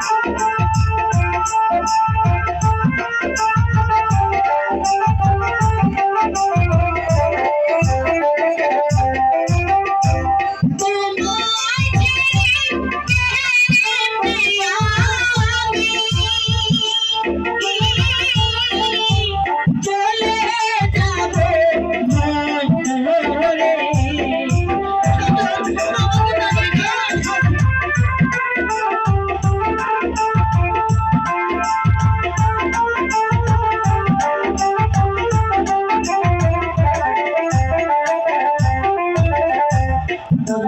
Thank you.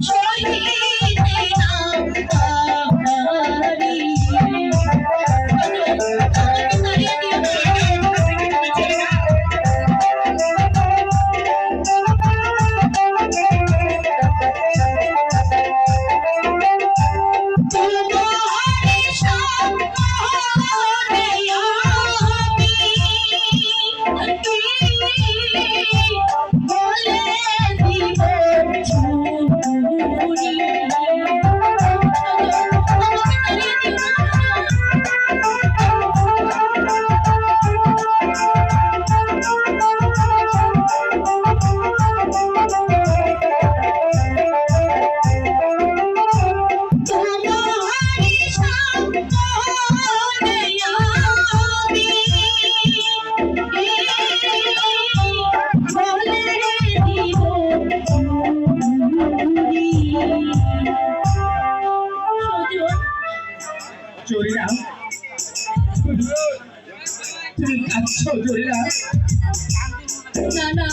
Join me. Zarina তুমি জরিনা না না।